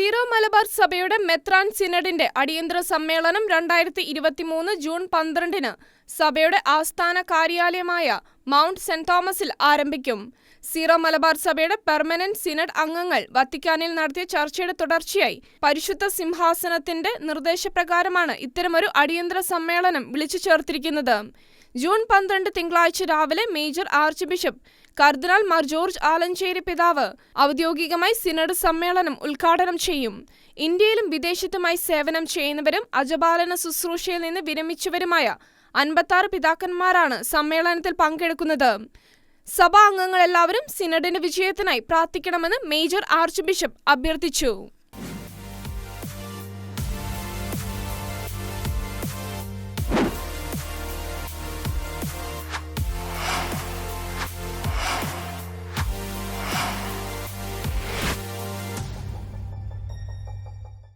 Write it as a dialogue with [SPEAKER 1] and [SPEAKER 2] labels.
[SPEAKER 1] Zero Malabar സഭയുടെ മെത്രാൻ സിനഡിന്റെ അടിയന്തര സമ്മേളനം രണ്ടായിരത്തി ഇരുപത്തിമൂന്ന് ജൂൺ പന്ത്രണ്ടിന് സഭയുടെ ആസ്ഥാന കാര്യാലയമായ മൗണ്ട് സെന്റ് തോമസിൽ ആരംഭിക്കും. സീറോ മലബാർ സഭയുടെ പെർമനന്റ് സിനഡ് അംഗങ്ങൾ വത്തിക്കാനിൽ നടത്തിയ ചർച്ചയുടെ തുടർച്ചയായി പരിശുദ്ധ സിംഹാസനത്തിന്റെ നിർദ്ദേശപ്രകാരമാണ് ഇത്തരമൊരു അടിയന്തര സമ്മേളനം വിളിച്ചു ചേർത്തിരിക്കുന്നത്. ജൂൺ പന്ത്രണ്ട് തിങ്കളാഴ്ച രാവിലെ മേജർ ആർച്ച് ബിഷപ്പ് കർദിനാൾ മാർ ജോർജ് ആലഞ്ചേരി പിതാവ് ഔദ്യോഗികമായി സിനഡ് സമ്മേളനം ഉദ്ഘാടനം ചെയ്യും. ഇന്ത്യയിലും വിദേശത്തുമായി സേവനം ചെയ്യുന്നവരും അജപാലന ശുശ്രൂഷയിൽ നിന്ന് വിരമിച്ചവരുമായ അൻപത്താറ് പിതാക്കന്മാരാണ് സമ്മേളനത്തിൽ പങ്കെടുക്കുന്നത്. സഭാ അംഗങ്ങളെല്ലാവരും സിനഡിന്റെ വിജയത്തിനായി പ്രാർത്ഥിക്കണമെന്ന് മേജർ ആർച്ച് ബിഷപ്പ് അഭ്യർത്ഥിച്ചു.